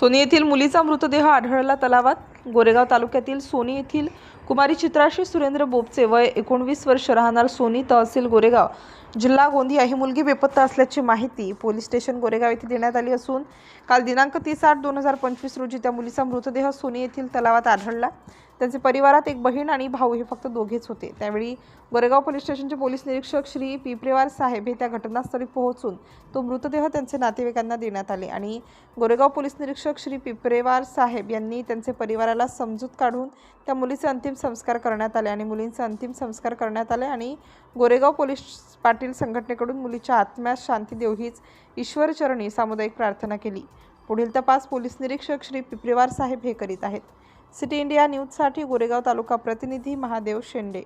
Sony येथील मुलीचा मृतदेह आढळला तलावात. गोरेगाव तालुक्यातील सोनी येथील कुमारी चित्राशी सुरेंद्र बोपचे वय एकोणवीस वर्ष राहणार सोनी तहसील गोरेगाव. जिल्हा गोंदिया ही मुलगी बेपत्ता असल्याची माहिती पोलीस स्टेशन गोरेगाव येथे देण्यात आली असून काल दिनांक तीस आठ दोन हजार पंचवीस रोजी त्या मुलीचा मृतदेह सोनी येथील तलावात आढळला. त्यांचे परिवारात एक बहीण आणि भाऊ हे फक्त दोघेच होते. त्यावेळी गोरेगाव पोलीस स्टेशनचे पोलीस निरीक्षक श्री पिपरेवार साहेब हे त्या घटनास्थळी पोहोचून तो मृतदेह त्यांचे नातेवाईकांना देण्यात आले आणि गोरेगाव पोलीस निरीक्षक श्री पिपरेवार साहेब यांनी त्यांचे परिवाराला समजूत काढून त्या मुलीचे अंतिम संस्कार करण्यात आले आणि मुलींचे अंतिम संस्कार करण्यात आले आणि गोरेगाव पोलीस पाटील संघटनेकडून मुलीच्या आत्म्यास शांती देऊ हीच ईश्वरचरणी सामुदायिक प्रार्थना केली. पुढील तपास पोलीस निरीक्षक श्री पिपरेवार साहेब हे करीत आहेत. सिटी इंडिया न्यूजसाठी गोरेगाव तालुका प्रतिनिधी महादेव शेंडे.